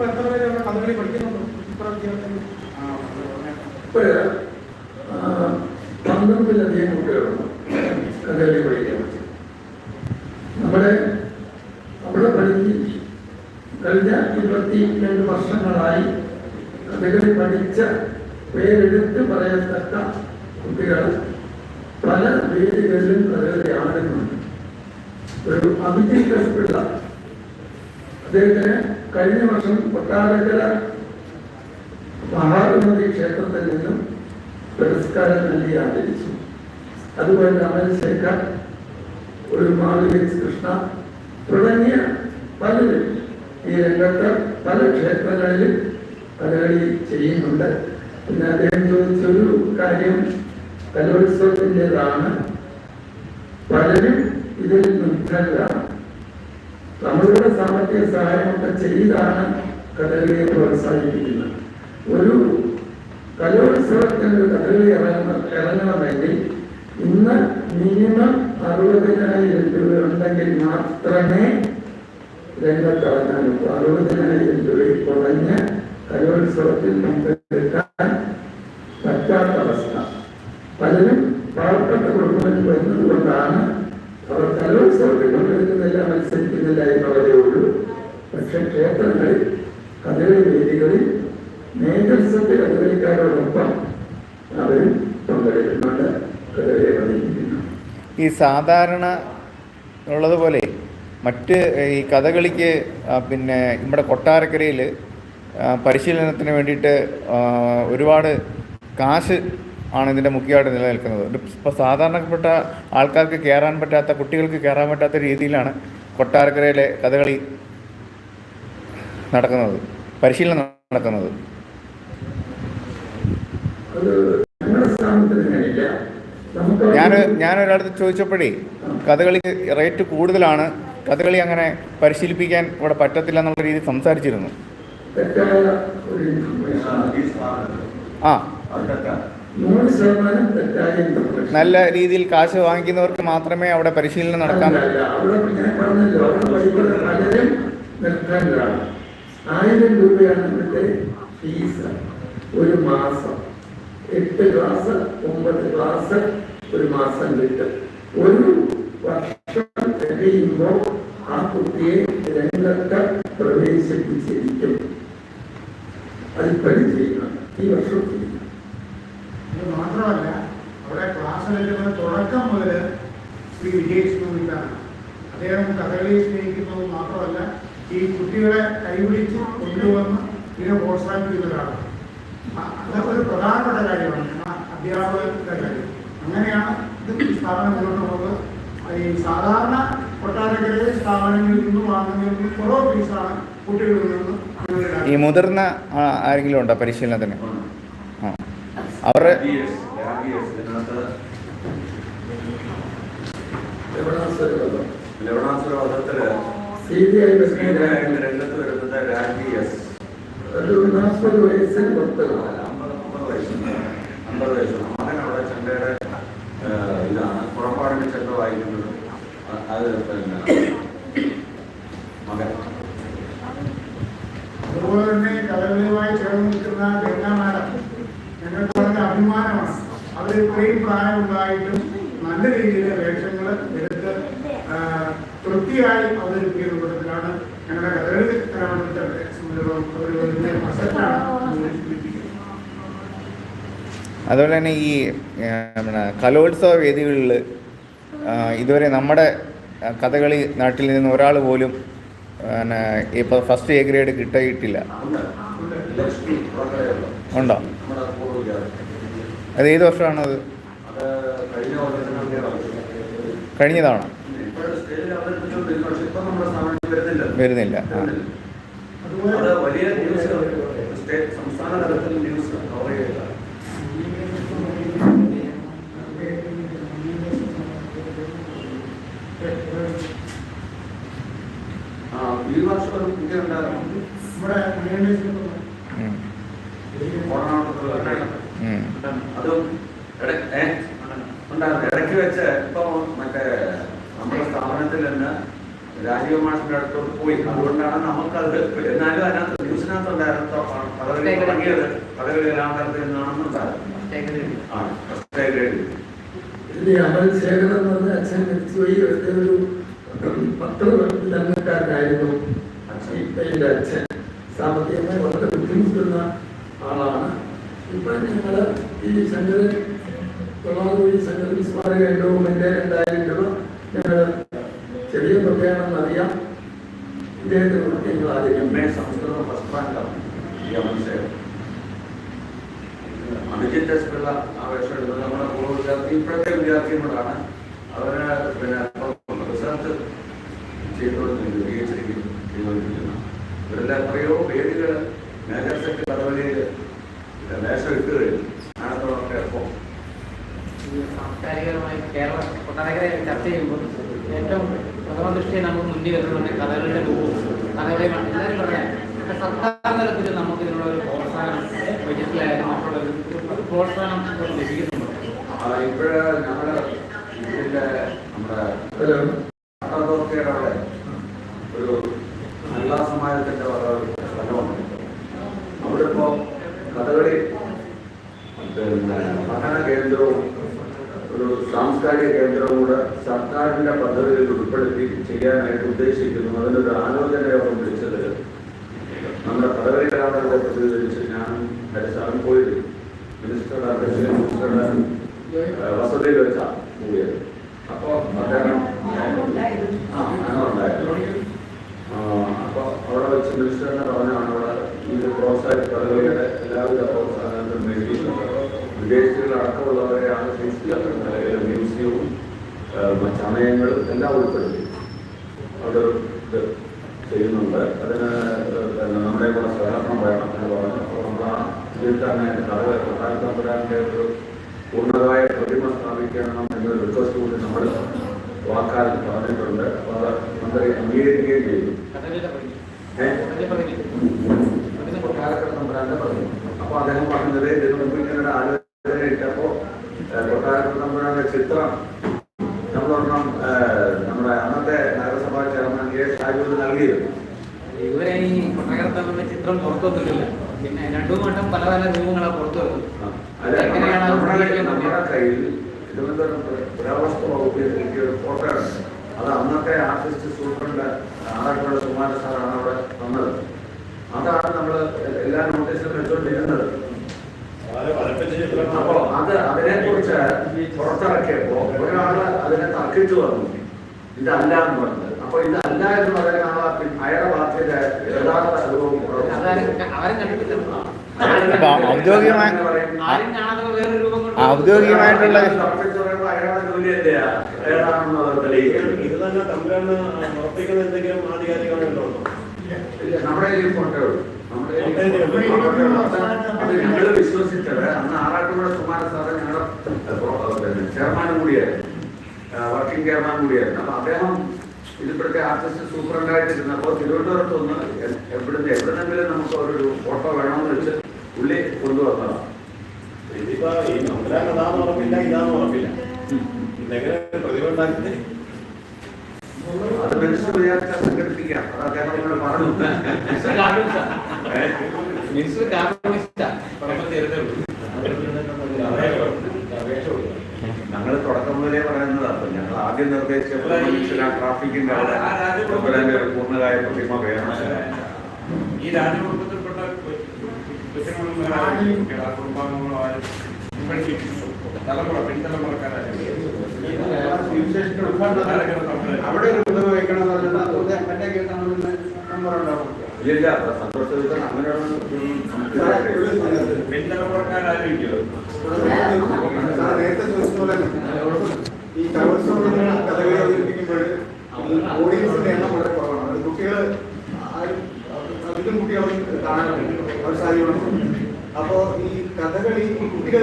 ഇപ്പൊ എത്ര പേര് അവിടെ കഥകളി പഠിക്കുന്നുണ്ടോ? ജീവിതത്തിൽ ഇപ്പോൾ പന്ത്രണ്ടിലധികം കുട്ടികളുണ്ട്. കഥകളി പഠിക്കാൻ നമ്മുടെ അവിടെ പഠിച്ച് കഴിഞ്ഞ ഇരുപത്തി രണ്ട് വർഷങ്ങളായി കഥകളി പഠിച്ച പേരെടുത്ത് പറയത്തക്ക കുട്ടികൾ പല പേരുകളിലും കഥകളി ആടുന്നുണ്ട് ഒരു അഭിജിത് പിള്ള അദ്ദേഹത്തിന് കഴിഞ്ഞ വർഷം കൊട്ടാരക്കര മഹാഗണപതി ക്ഷേത്രത്തിൽ നിന്നും പുരസ്കാരം നൽകി ആദരിച്ചു. അതുപോലെ അമൽശേഖർ ഒരു മാധവി കൃഷ്ണ തുടങ്ങിയ പലരും ഈ രംഗത്ത് പല ക്ഷേത്രങ്ങളിലും പരിപാടി ചെയ്യുന്നുണ്ട്. പിന്നെ അദ്ദേഹം ചോദിച്ചൊരു കാര്യം കലോത്സവത്തിന്റെതാണ്. പലരും ഇതിൽ നമ്മളുടെ സാമ്പത്തിക സഹായമൊക്കെ ചെയ്താണ് കഥകളിയെ പ്രോത്സാഹിപ്പിക്കുന്നത്. ഒരു കലോത്സവത്തിന് ഒരു കഥകളി ഇറങ്ങ ഇറങ്ങണമെങ്കിൽ ഇന്ന് മിനിമം അറുപതിനായിരം രൂപ ഉണ്ടെങ്കിൽ മാത്രമേ രംഗത്തിറങ്ങാനുള്ളൂ. അറുപതിനായിരം രൂപയിൽ കുറഞ്ഞ കലോത്സവത്തിൽ പങ്കെടുക്കാൻ പക്ഷെ ക്ഷേത്രങ്ങളിൽ കഥകളി വേദികളിൽ നേതൃത്വത്തെ കഥകളിക്കാരോടൊപ്പം അവരും പങ്കെടുക്കുന്നുണ്ട്. കഥകളിയെ വന്നിരിക്കുന്നു ഈ സാധാരണ ഉള്ളതുപോലെ മറ്റ് ഈ കഥകളിക്ക് പിന്നെ നമ്മുടെ കൊട്ടാരക്കരയിൽ പരിശീലനത്തിന് വേണ്ടിയിട്ട് ഒരുപാട് കാശ് ആണ് ഇതിന്റെ മുഖ്യമായിട്ട് നിലനിൽക്കുന്നത്. ഇപ്പോൾ സാധാരണപ്പെട്ട ആൾക്കാർക്ക് കയറാൻ പറ്റാത്ത കുട്ടികൾക്ക് കയറാൻ പറ്റാത്ത രീതിയിലാണ് കൊട്ടാരക്കരയിലെ കഥകളി നടക്കുന്നത് പരിശീലനം നടക്കുന്നത്. ഞാൻ ഒരാളടുത്ത് ചോദിച്ചപ്പോഴേ കഥകളി റേറ്റ് കൂടുതലാണ് കഥകളി അങ്ങനെ പരിശീലിപ്പിക്കാൻ ഇവിടെ പറ്റത്തില്ല എന്നുള്ള രീതിയിൽ സംസാരിച്ചിരുന്നു. ആ. നല്ല രീതിയിൽ കാശ് വാങ്ങിക്കുന്നവർക്ക് മാത്രമേ അവിടെ പരിശീലനം നടക്കാൻ ആയിരം രൂപയാണ് ഇവിടുത്തെ ഫീസ് ഒരു മാസം. എട്ട് ക്ലാസ് ഒമ്പത് ക്ലാസ് ഒരു മാസം കിട്ടും. ഒരു വർഷം തികയുമ്പോൾ ആ കുട്ടിയെ രംഗത്ത് പ്രവേശിപ്പിച്ചിരിക്കും. അത് ചെയ്യണം ഈ വർഷം ചെയ്യണം മാത്രമല്ല അവിടെ ക്ലാസ്സിലെത്തുന്ന തുടക്കം മുതൽ ശ്രീ വിജയ് വിജയിച്ചിട്ടാണ് അദ്ദേഹം കഥകളി സ്നേഹിക്കുന്നത് മാത്രമല്ല ഈ കുട്ടികളെ കൈപിടിച്ച് കൊണ്ടുവന്ന് ഇതിനെ പ്രോത്സാഹിപ്പിക്കുന്ന ഒരാളാണ് അ- അത് ഒരു പ്രധാനപ്പെട്ട കാര്യമാണ്. അധ്യാപകരുടെ കാര്യം. അങ്ങനെയാണ് ഇത് ഈ സ്ഥാപനം മുന്നോട്ട് പോകുന്നത് ഈ സാധാരണ കൊട്ടാരക്കരയിലെ സ്ഥാപനങ്ങളിൽ നിന്ന് വാങ്ങുന്നതിൽ കുറവ് ഫീസാണ് കുട്ടികളിൽ നിന്ന് ഈ മുതിർന്ന ആരെങ്കിലും ഉണ്ടോ പരിശീലനത്തിന്? ആ. അവരുടെ ലവണാസുരവധം ലവണാസുരവധത്തിൽ സി ബി ഐ രംഗത്ത് വരുന്നത് രാജി ഒരു നാൽപ്പത് വയസ്സിൽ പുറത്ത് അമ്പത് വയസ്സുണ്ട് മകൻ ഇതാണ് പുറപ്പാടിന് ചെണ്ട വായിക്കുന്നത് അത് പിന്നെ മകൻ അതുപോലെ തന്നെ വളരെ അഭിമാനമാണ്. അവർ ഇത്രയും പ്രായമുണ്ടായിട്ടും നല്ല രീതിയിൽ വേഷങ്ങൾ എടുത്ത് തൃപ്തിയായി അവതരിപ്പിക്കുന്ന കൂട്ടത്തിലാണ് ഞങ്ങളുടെ കഥകളി കലാമണ്ഡലത്തെ സംബന്ധിച്ചിടത്തോളം അവർ അസറ്റാണ് അതുപോലെ തന്നെ ഈ നമ്മുടെ കലോത്സവ വേദികളിൽ ഇതുവരെ നമ്മുടെ കഥകളി നാട്ടിൽ നിന്ന് ഒരാൾ പോലും പിന്നെ ഇപ്പോൾ ഫസ്റ്റ് എ ഗ്രേഡ് കിട്ടിയിട്ടില്ല. ഉണ്ടോ? അത് ഏത് വർഷമാണത്? കഴിഞ്ഞ തവണ. വരുന്നില്ല. വലിയ ന്യൂസ് സംസ്ഥാന തലത്തിൽ ന്യൂസ് കവർ ഈ വർഷം ഉണ്ടായിരുന്നു. അതും? ഉണ്ടായിരുന്നു. ഇടയ്ക്ക് വെച്ച് ഇപ്പൊ മറ്റേ നമ്മുടെ സ്ഥാപനത്തിൽ തന്നെ രാജീവ് മാഷിന്റെ അടുത്തോട്ട് പോയി. അതുകൊണ്ടാണ് നമുക്കത് എന്നാലും അതിനകത്ത് ന്യൂസിനകത്ത് തുടങ്ങിയത് പദവി കലാമണ്ഡലത്തിൽ നിന്നാണെന്നുണ്ടായിരുന്നു ഇതിൽ അമൽ ശേഖരൻ എന്ന് പറഞ്ഞ അച്ഛൻ മരിച്ചുപോയി. ഒരു പത്രരംഗക്കാരനായിരുന്നു ഇപ്പന്റെ അച്ഛൻ സാമ്പത്തികമായി വളരെ ബുദ്ധിമുട്ടുന്ന ആളാണ്. ഇപ്പം ഞങ്ങൾ ഈ ശങ്കരൻ തൊള്ളാറുവഴി ശങ്കരൻ സ്മാരക എൻഡോമെന്റെ രണ്ടായിരം രൂപ ചെറിയ തുകയാണെന്ന് അറിയാം. ഇദ്ദേഹത്തിന് കൊടുത്ത് ആദ്യം എം എ സംസ്കൃതം ഫസ്റ്റ് റാങ്കാണ് ഈ അമൽസേവൻ അനുജിത്ത് എസ് പിള്ള ആവേശം എടുത്തത് നമ്മുടെ പൂർവ വിദ്യാർത്ഥി ഇപ്പോഴത്തെ വിദ്യാർത്ഥികളാണ് അവർ പിന്നെ റിസർച്ച് ചെയ്തുകൊണ്ടിരിക്കുന്നത് പി എച്ച് ഡിക്ക് ചെയ്തുകൊണ്ടിരിക്കുന്ന. ഇവരെല്ലാം എത്രയോ പേരുകൾ മേജർ സെക്രട്ടറി കഥകളിയിൽ വേഷം ഇട്ട് മുന്നിൽ വരുന്നുണ്ട്. കഥകളുടെ രൂപവും കഥകളെ എല്ലാവരും പറയാം. പക്ഷെ സർക്കാർ തലത്തിൽ നമുക്ക് ഇതിനുള്ള ഒരു പ്രോത്സാഹനം ബജറ്റിലായാലും മറ്റുള്ള പ്രോത്സാഹനം ലഭിക്കുന്നുണ്ട്. നല്ല അവിടെ കഥകളി പഠന കേന്ദ്രവും ഒരു സാംസ്കാരിക കേന്ദ്രം കൂടെ സർക്കാരിന്റെ പദ്ധതിയിൽ ഉൾപ്പെടുത്തി ചെയ്യാനായിട്ട് ഉദ്ദേശിക്കുന്നു. അതിനൊരു ആലോചന യോഗം വിളിച്ചത് നമ്മുടെ കലാമണ്ഡലത്തെ പ്രതിനിധീകരിച്ച് ഞാൻ ഹരിസ്ഥാനം പോയത് മിനിസ്റ്ററുടെ അധ്യക്ഷൻ മിനിസ്റ്ററുടെ വസതിയിൽ വെച്ചാണ് പോയത്. അപ്പോൾ അദ്ദേഹം അപ്പോൾ അവിടെ വെച്ച് മിനിസ്റ്ററിനെ പറഞ്ഞാണ് അവിടെ ഇത് പ്രോത്സാഹിപ്പിക്കുന്നത് എല്ലാവിധ പ്രോത്സാഹനത്തിനും വേണ്ടി വിദേശികളടക്കമുള്ളവരെ ആകർഷിച്ച് നിലവിലെ മ്യൂസിയവും ചമയങ്ങളും എല്ലാം ഉൾപ്പെടുത്തി. അവിടെ ഇത് ചെയ്യുന്നുണ്ട്. അതിന് നമ്മുടെ കൂടെ സഹകരണം വേണം എന്ന് പറഞ്ഞു. അപ്പോൾ നമ്മൾ ആ ഇതിൽ തന്നെ കഥ കൊട്ടാരത്തമ്പുരാന്റെ ഒരു പൂർണതായ പ്രതിമ സ്ഥാപിക്കണം എന്നൊരു റിക്വസ്റ്റ് കൂടി നമ്മൾ വാക്കാൽ പറഞ്ഞിട്ടുണ്ട്. അപ്പോൾ അത് മന്ത്രി അംഗീകരിക്കുകയും ചെയ്തു. ഏഹ് കഥകളുടെ പ്രതിനിധി. പ്രതിനിധി കൊട്ടാരത്തമ്പുരാന്റെ പറഞ്ഞു അപ്പോൾ അദ്ദേഹം പറഞ്ഞത് ഇതിന് മുമ്പ് ഇങ്ങനെ ഒരു ആലോചന ഇട്ടപ്പോൾ കൊട്ടാരത്തമ്പുരാന്റെ ചിത്രം നമ്മളൊരെണ്ണം ഏഹ്, നമ്മുടെ അന്നത്തെ നഗരസഭാ ചെയർമാൻ കെ ഷാജുവിന് നൽകിയിരുന്നു ഇതുവരെ ഈ കൊട്ടാരക്കരത്തമ്മിന്റെ ചിത്രം പുറത്തു വന്നിട്ടില്ല പിന്നെ രണ്ടു വട്ടം പല പല രൂപങ്ങളാണ് പുറത്തു വരുന്നത് എങ്ങനെയാണ് നമ്മുടെ? കയ്യിൽ തിരുവനന്തപുരം പുരാവസ്തു വകുപ്പിൽ കിട്ടിയ ഒരു ഫോട്ടോയാണ് അത് അന്നത്തെ ആർട്ടിസ്റ്റ് സൂപ്രണ്ട് ആറന്മുള കുമാര സാറാണ് അവിടെ തന്നത് അതാണ് നമ്മൾ എല്ലാ നോട്ടീസിലും വെച്ചുകൊണ്ടിരുന്നത് അപ്പോ അത് അതിനെ കുറിച്ച് പുറത്തിറക്കിയപ്പോ ഒരാൾ അതിനെ തർക്കിച്ചു വന്നു ഇതല്ല എന്ന് പറഞ്ഞത് അപ്പൊ ഇതല്ല എന്ന് പാർട്ടിയുടെ യഥാർത്ഥ രൂപം അപ്പൊ ഔദ്യോഗികമായ ഔദ്യോഗികമായിട്ടുള്ള ഇത് തന്നെ തമ്മിലാണ് എന്തെങ്കിലും ആധികാരികമായിട്ടുണ്ടോ നമ്മുടെ അത് ഞങ്ങൾ വിശ്വസിച്ചത്. അന്ന് ആറാട്ടുപുഴ കുമാര സാറ് ഞങ്ങളുടെ ചെയർമാനും കൂടിയായിരുന്നു. വർക്കിംഗ് ചെയർമാൻ കൂടിയായിരുന്നു. അപ്പൊ അദ്ദേഹം ഇതിപ്പോഴത്തെ ആർട്ടിസ്റ്റ് സൂപ്രണ്ടായിട്ടിരുന്നപ്പോൾ അപ്പോൾ ഒന്ന് എവിടുന്ന് എവിടെന്നെങ്കിലും നമുക്ക് ഒരു ഫോട്ടോ വേണമെന്ന് വെച്ച് പുള്ളി കൊണ്ടുവന്നതാണ് ഇതിപ്പോ ഈ തമ്പുരാൻ കഥാന്ന് ഉറപ്പില്ല ഇതാന്ന് ഉറപ്പില്ല. പ്രതിഭ ഉണ്ടാക്കുന്നത് അത് മിനിസ്റ്റർ വിചാരിച്ചാൽ സംഘടിപ്പിക്കാം. അത് അദ്ദേഹം പറഞ്ഞു. മിനിസ്റ്റർ ആദ്യം നിർദ്ദേശിച്ചപ്പോൾ മനുഷ്യൻ ആ ട്രാഫിക്കിന്റെ അവിടെ തമ്പുരാന്റെ ഒരു പൂർണകായ പ്രതിമ വേണം. ഈ രാജ്യകുടുംബത്തിൽപ്പെട്ട കുടുംബാംഗങ്ങളോ ആരും തലമുറ പിൻതലമുറക്കാരും അവിടെ ഒരു പ്രതിമ കേട്ടാണെന്ന് നമ്പർ ഉണ്ടാവും ഇല്ല സന്തോഷത്തിൽ അങ്ങനെയുള്ള നേരത്തെ ചോദിച്ച പോലെ ഈ എന്ന കഥകളി അവതരിപ്പിക്കുമ്പോൾ ഓഡിയൻസിന്റെ എണ്ണം വളരെ കുറവാണ്. അത് കുട്ടികൾ അധികം കുട്ടികൾ കാണാനുണ്ട് അവർ സാധ്യമാണ് അപ്പോൾ ഈ കഥകളി കുട്ടികൾ